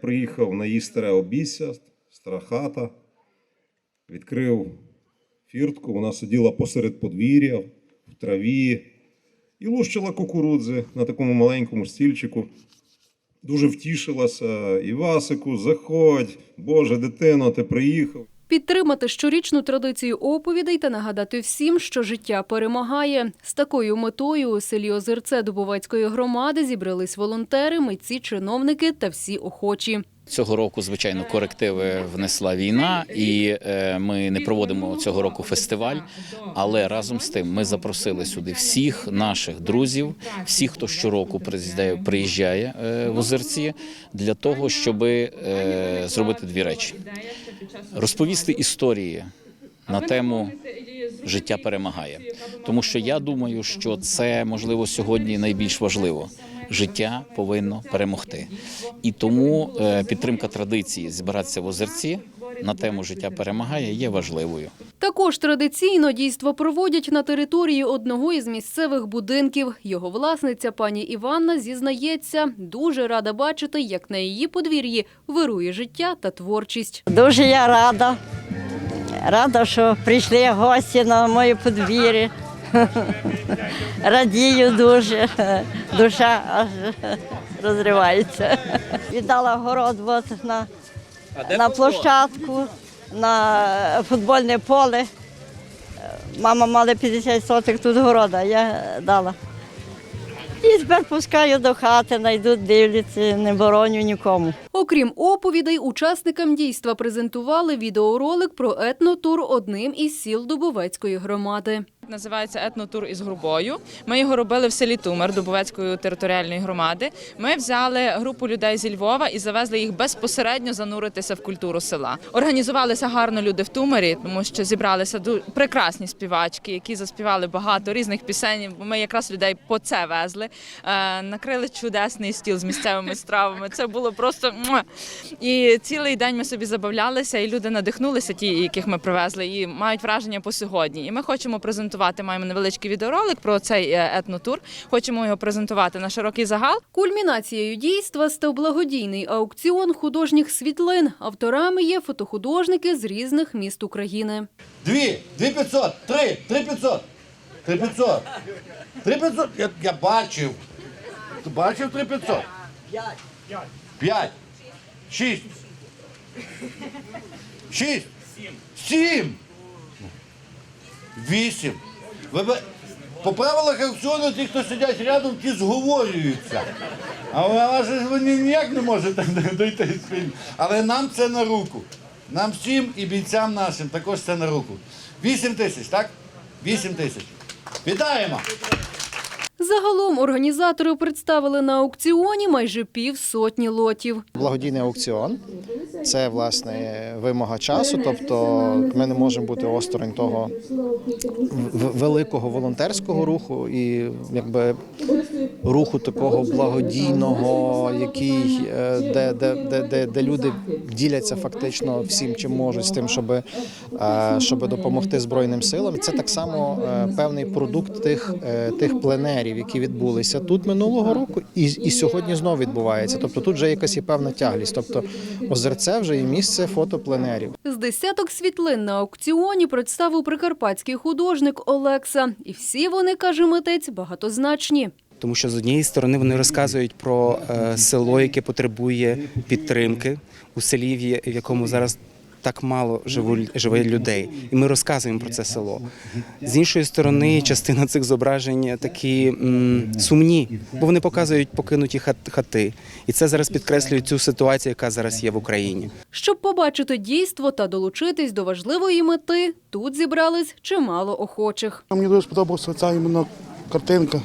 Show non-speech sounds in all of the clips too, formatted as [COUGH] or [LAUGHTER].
приїхав на обісся, стара хата, відкрив фіртку, вона сиділа посеред подвір'я в траві і лущила кукурудзи на такому маленькому стільчику. Дуже втішилася. Івасику, заходь, Боже, дитино, ти приїхав. Підтримати щорічну традицію оповідей та нагадати всім, що життя перемагає. З такою метою у селі Озерце Дубовецької громади зібрались волонтери, митці, чиновники та всі охочі. Цього року, звичайно, корективи внесла війна, і е, ми не проводимо цього року фестиваль. Але разом з тим ми запросили сюди всіх наших друзів, всіх, хто щороку приїздає, приїжджає е, в озерці, для того, щоб е, зробити дві речі: розповісти історії на тему життя перемагає. Тому що я думаю, що це можливо сьогодні найбільш важливо. Життя повинно перемогти, і тому е, підтримка традиції збиратися в озерці на тему життя перемагає є важливою. Також традиційно дійство проводять на території одного із місцевих будинків. Його власниця пані Іванна зізнається, дуже рада бачити, як на її подвір'ї вирує життя та творчість. Дуже я рада. Рада, що прийшли гості на моє подвір'я. [LAUGHS] Радію дуже. Душа аж розривається. Віддала город от на, на площадку, на футбольне поле. Мама мала 50 соток тут города, я дала. І тепер пускаю до хати, найдуть, дивляться, не бороню нікому. Окрім оповідей, учасникам дійства презентували відеоролик про етнотур одним із сіл Дубовецької громади. Називається етнотур із грубою. Ми його робили в селі Тумер Дубовецької територіальної громади. Ми взяли групу людей зі Львова і завезли їх безпосередньо зануритися в культуру села. Організувалися гарно люди в Тумері, тому що зібралися прекрасні співачки, які заспівали багато різних пісень. Ми якраз людей по це везли. Е, накрили чудесний стіл з місцевими стравами. Це було просто і цілий день ми собі забавлялися, і люди надихнулися, ті, яких ми привезли, і мають враження по сьогодні. І ми хочемо презентувати. Маємо невеличкий відеоролик про цей е, етнотур. Хочемо його презентувати на широкий загал. Кульмінацією дійства став благодійний аукціон художніх світлин. Авторами є фотохудожники з різних міст України. Дві, дві п'ятсот, три, три п'ятсот, три п'ятсот, три п'ятсот, я, я бачив. Ти бачив три п'ятсот? П'ять. П'ять. Шість. Шість. Сім. Сім. Вісім. Ви б- по правилах аукціону ті, хто сидять рядом, ті зговорюються. А ж ви ніяк не можете [LAUGHS] дойти спільно. Але нам це на руку. Нам всім і бійцям нашим також це на руку. Вісім тисяч, так? Вісім тисяч. Вітаємо! Загалом організатори представили на аукціоні майже півсотні лотів. Благодійний аукціон це власне вимога часу. Тобто ми не можемо бути осторонь того великого волонтерського руху і якби руху такого благодійного, який е, де, де, де, де, люди діляться фактично всім, чим можуть з тим, щоб, щоб допомогти збройним силам. Це так само е, певний продукт тих, е, тих пленерів, які відбулися тут минулого року, і, і сьогодні знову відбувається. Тобто тут вже якась є певна тяглість. Тобто озерце вже є місце фотопленерів. З десяток світлин на аукціоні представив прикарпатський художник Олекса. І всі вони, каже митець, багатозначні. Тому що з однієї сторони вони розказують про е, село, яке потребує підтримки у селі, в якому зараз так мало живу, живе людей, і ми розказуємо про це село. З іншої сторони, частина цих зображень такі м, сумні, бо вони показують покинуті хат- хати, і це зараз підкреслює цю ситуацію, яка зараз є в Україні. Щоб побачити дійство та долучитись до важливої мети, тут зібрались чимало охочих. Мені дуже сподобалася ця іменно картинка.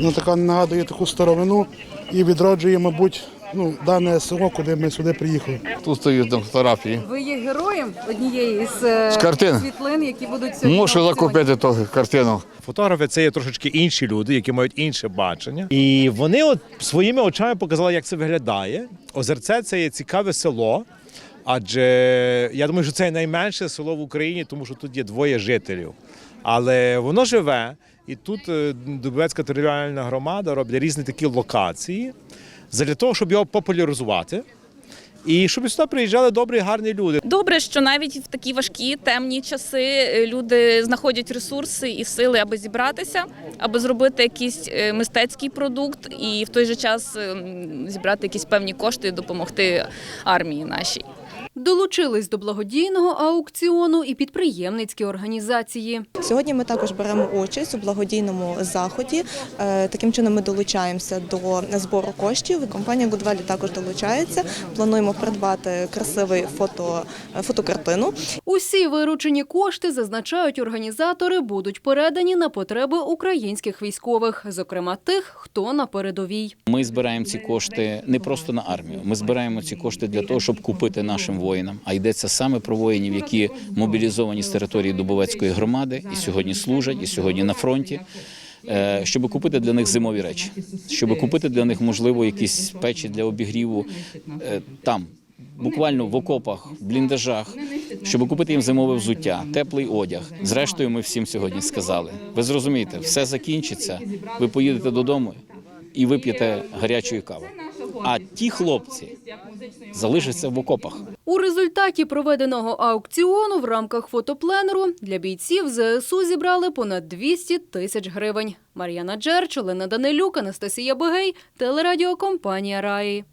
Вона така нагадує таку старовину і відроджує, мабуть, ну, дане село, куди ми сюди приїхали. Тут стоїть на фотографії. Ви є героєм однієї з, е, З картин. світлин, які будуть сьогодні. Мушу закупити ту картину. Фотографи це є трошечки інші люди, які мають інше бачення. І вони от своїми очами показали, як це виглядає. Озерце це є цікаве село. Адже я думаю, що це найменше село в Україні, тому що тут є двоє жителів. Але воно живе, і тут е, Дубовецька територіальна громада робить різні такі локації, для того, щоб його популяризувати. І щоб сюди приїжджали добрі, гарні люди. Добре, що навіть в такі важкі темні часи е, люди знаходять ресурси і сили, аби зібратися, аби зробити якийсь е, мистецький продукт і в той же час е, зібрати якісь певні кошти і допомогти армії нашій. Долучились до благодійного аукціону і підприємницькі організації. Сьогодні ми також беремо участь у благодійному заході. Е, Таким чином ми долучаємося до збору коштів. Компанія Goodvalue також долучається. Плануємо придбати красивий фото, фотокартину. Усі виручені кошти, зазначають організатори, будуть передані на потреби українських військових, зокрема тих, хто на передовій. Ми збираємо ці кошти не просто на армію. Ми збираємо ці кошти для того, щоб купити нашим воїнам. А йдеться саме про воїнів, які мобілізовані з території Дубовецької громади і сьогодні служать, і сьогодні на фронті. е, Щоб купити для них зимові речі, щоб купити для них, можливо, якісь печі для обігріву е, там, буквально в окопах, в бліндажах, щоб купити їм зимове взуття, теплий одяг. Зрештою, ми всім сьогодні сказали. Ви зрозумієте, все закінчиться. Ви поїдете додому і вип'єте гарячої кави. А ті хлопці залишаться в окопах. У результаті проведеного аукціону в рамках фотопленеру для бійців ЗСУ зібрали понад 200 тисяч гривень. Мар'яна Джерч, Олена Данилюк, Анастасія Бегей, телерадіокомпанія Раї.